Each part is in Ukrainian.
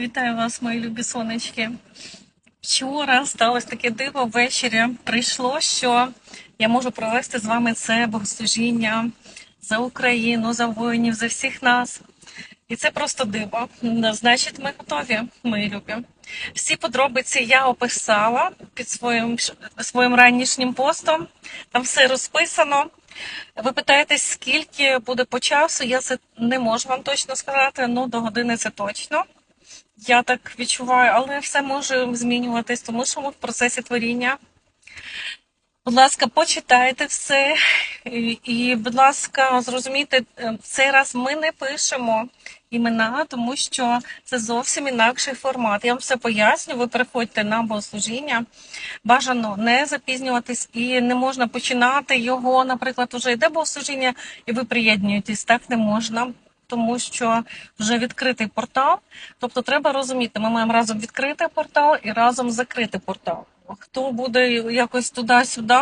Вітаю вас, мої любі сонечки. Вчора сталося таке диво ввечері. Прийшло, що я можу провести з вами це богослужіння за Україну, за воїнів, за всіх нас. І це просто диво. Значить, ми готові, мої любі. Всі подробиці я описала під своїм, своїм ранішнім постом. Там все розписано. Ви питаєтесь, скільки буде по часу? Я це не можу вам точно сказати, ну до години це точно. Я так відчуваю, але все може змінюватись, тому що ми в процесі творіння. Будь ласка, почитайте все. І, будь ласка, зрозумійте, е, цей раз ми не пишемо імена, тому що це зовсім інакший формат. Я вам все поясню. Ви приходьте на богослужіння. Бажано не запізнюватись і не можна починати його. Наприклад, уже йде богослужіння, і ви приєднуєтесь. Так не можна. Тому що вже відкритий портал, тобто треба розуміти, ми маємо разом відкрити портал і разом закрити портал. Хто буде якось туди-сюди,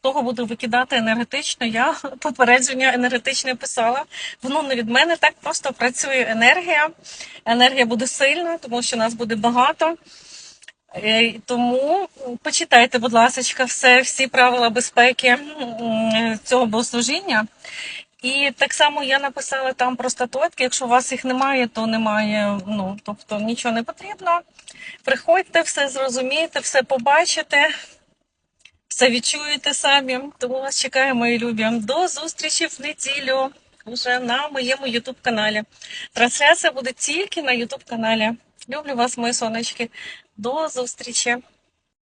того буде викидати енергетично. Я попередження енергетичне писала. Воно не від мене так просто працює енергія. Енергія буде сильна, тому що нас буде багато. Е, Тому почитайте, будь ласка, все, всі правила безпеки цього богослужіння. І так само я написала там про статуетки. Якщо у вас їх немає, то немає. Ну тобто нічого не потрібно. Приходьте, все зрозумієте, все побачите, все відчуєте самі. Тому вас чекаю, мої любі. До зустрічі в неділю вже на моєму Ютуб каналі. Трансляція буде тільки на Ютуб каналі. Люблю вас, мої сонечки. До зустрічі!